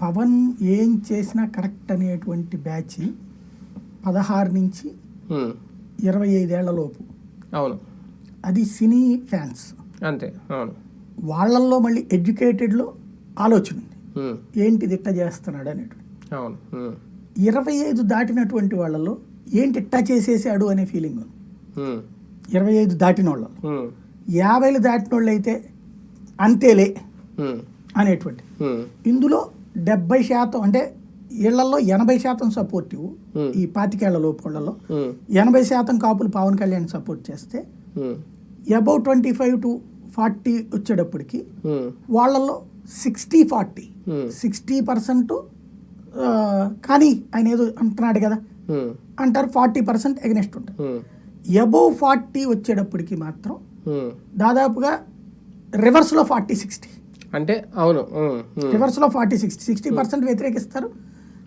పవన్ ఏం చేసినా కరెక్ట్ అనేటువంటి బ్యాచ్ పదహారు నుంచి ఇరవై ఐదేళ్ళ లోపు. అవును. అది సినీ ఫ్యాన్స్. అంతే. అవును. వాళ్ళల్లో మళ్ళీ ఎడ్యుకేటెడ్లో ఆలోచన ఉంది. ఏంటి ఇట్ట చేస్తున్నాడు అనేటువంటి. అవును. ఇరవై ఐదు దాటినటువంటి వాళ్ళలో ఏంటి ఇట్టా చేసేసాడు అనే ఫీలింగ్ ఉంది. ఇరవై ఐదు దాటిన వాళ్ళలో. ఉమ్, యాభైలు దాటిన వాళ్ళు అయితే అంతేలే అనేటువంటి ఇందులో డెబ్బై శాతం అంటే ఇళ్ళలో ఎనభై శాతం సపోర్టివ్. ఈ పాతికేళ్ళ లోపులలో ఎనభై శాతం కాపులు పవన్ కళ్యాణ్ సపోర్ట్ చేస్తే above twenty five to forty వచ్చేటప్పటికి ఉమ్, వాళ్ళల్లో సిక్స్టీ ఫార్టీ. సిక్స్టీ పర్సెంట్ కానీ ఆయన ఏదో అంటున్నాడు కదా. అంటారు ఫార్టీ పర్సెంట్ ఎగనెస్ట్ ఉంటుంది అబౌవ్ ఫార్టీ వచ్చేటప్పటికి మాత్రం. దాదాపుగా రివర్స్లో ఫార్టీ సిక్స్టీ. అంటే అవును ఉమ్. రివర్స్లో ఫార్టీ సిక్స్టీ సిక్స్టీ పర్సెంట్ వ్యతిరేకిస్తారు.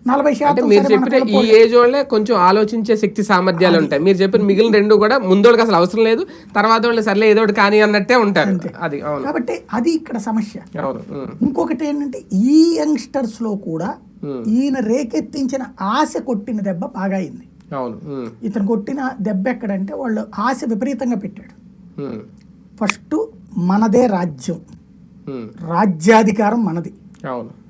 నలభై శాతం మీరు చెప్పిన ఈ ఏజ్ వాళ్ళే కొంచెం ఆలోచించే శక్తి సామర్థ్యాలు ఉంటాయి. మీరు చెప్పిన మిగిలిన రెండు కూడా ముందోళ్ళకి అసలు అవసరం లేదు తర్వాత వాళ్ళు సర్లే ఏదో ఒకటి కానీ అన్నట్టే ఉంటారు. అది అవును. కాబట్టి అది ఇక్కడ సమస్య. అవును ఇంకొకటి ఏంటంటే ఈ యంగ్స్టర్స్లో కూడా ఈయన రేకెత్తించిన ఆశ కొట్టిన దెబ్బ బాగా అయింది. అవును ఇతను కొట్టిన దెబ్బ ఎక్కడంటే వాళ్ళు ఆశ విపరీతంగా పెట్టాడు. ఫస్ట్ మనదే రాజ్యం. రాజ్యాధికారం మనది. అవును.